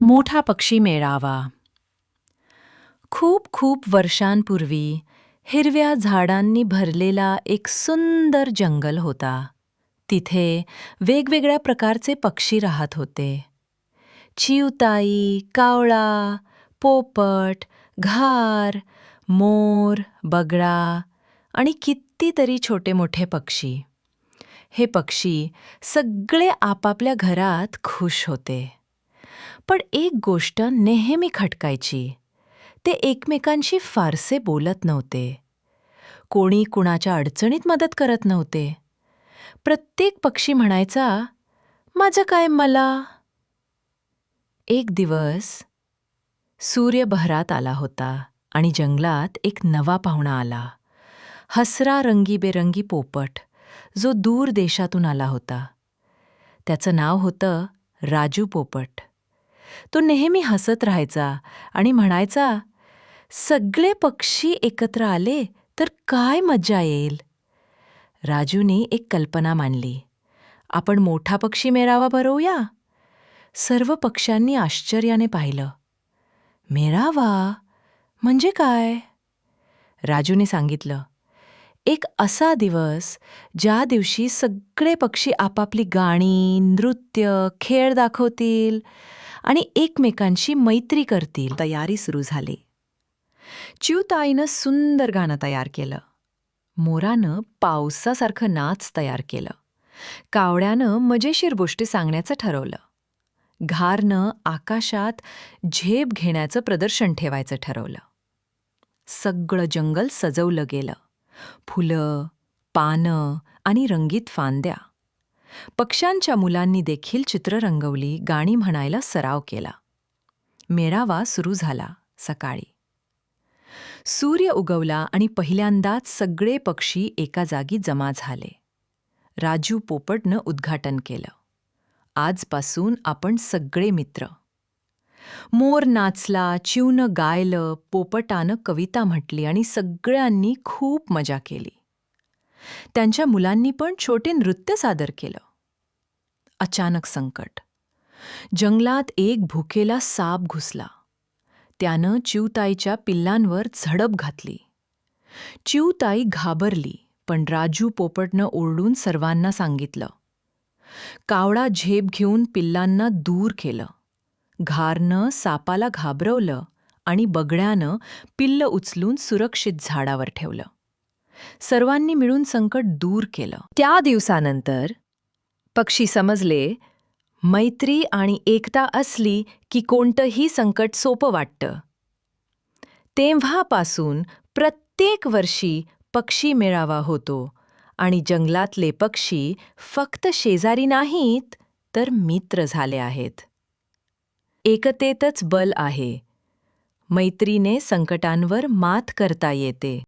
मोठा पक्षी मेळावा. खूप खूप वर्षांपूर्वी हिरव्या झाडांनी भरलेला एक सुंदर जंगल होता. तिथे वेगवेगळ्या प्रकारचे पक्षी राहत होते. चिवताई कावळा पोपट घार मोर बगळा आणि कितीतरी छोटे मोठे पक्षी. हे पक्षी सगळे आपापल्या घरात खुश होते. पण एक गोष्ट नेहमी खटकायची. ते एकमेकांशी फारसे बोलत नव्हते. कोणी कुणाच्या अडचणीत मदत करत नव्हते. प्रत्येक पक्षी म्हणायचा माझं काय मला? एक दिवस सूर्य बहरात आला होता आणि जंगलात एक नवा पाहुणा आला. हसरा रंगीबेरंगी पोपट जो दूर देशातून आला होता. त्याचं नाव होतं राजू पोपट. तो नेहमी हसत राहायचा आणि म्हणायचा सगळे पक्षी एकत्र आले तर काय मज्जा येईल? राजूने एक कल्पना मांडली. आपण मोठा पक्षी मेरावा भरवूया. सर्व पक्ष्यांनी आश्चर्याने पाहिलं. मेरावा? म्हणजे काय? राजूने सांगितलं एक असा दिवस ज्या दिवशी सगळे पक्षी आपापली गाणी नृत्य खेळ दाखवतील. आणि एकमेकांशी मैत्री करतील. तयारी सुरू झाली. चिवताईनं सुंदर गाणं तयार केलं. मोरानं पावसासारखं नाच तयार केलं. कावड्यानं मजेशीर गोष्टी सांगण्याचं ठरवलं. घारनं आकाशात झेप घेण्याचं प्रदर्शन ठेवायचं ठरवलं. सगळं जंगल सजवलं गेलं. फुलं पानं आणि रंगीत फांद्या. पक्ष्यांच्या मुलांनी देखील चित्र रंगवली गाणी म्हणायला सराव केला. मेळावा सुरू झाला सकाळी. सूर्य उगवला आणि पहिल्यांदाच सगळे पक्षी एका जागी जमा झाले. राजू पोपटनं उद्घाटन केलं. आजपासून आपण सगळे मित्र. मोर नाचला चिवनं गायलं पोपटानं कविता म्हटली आणि सगळ्यांनी खूप मजा केली. त्यांच्या मुलांनी पण छोटे नृत्य सादर केलं. अचानक संकट. जंगलात एक भुकेला साप घुसला. त्यानं चिवताईच्या पिल्लांवर झडप घातली. चिवताई घाबरली पण राजू पोपटनं ओरडून सर्वांना सांगितलं. कावळा झेप घेऊन पिल्लांना दूर केलं. घारनं सापाला घाबरवलं आणि बगड्यानं पिल्ल उचलून सुरक्षित झाडावर ठेवलं. सर्वांनी मिळून संकट दूर केलं. त्या दिवसानंतर पक्षी समजले मैत्री आणि एकता असली की कोणतंही संकट सोपं वाटतं. तेव्हापासून प्रत्येक वर्षी पक्षी मेळावा होतो आणि जंगलातले पक्षी फक्त शेजारी नाहीत तर मित्र झाले आहेत. एकतेतच बल आहे. मैत्रीने संकटांवर मात करता येते.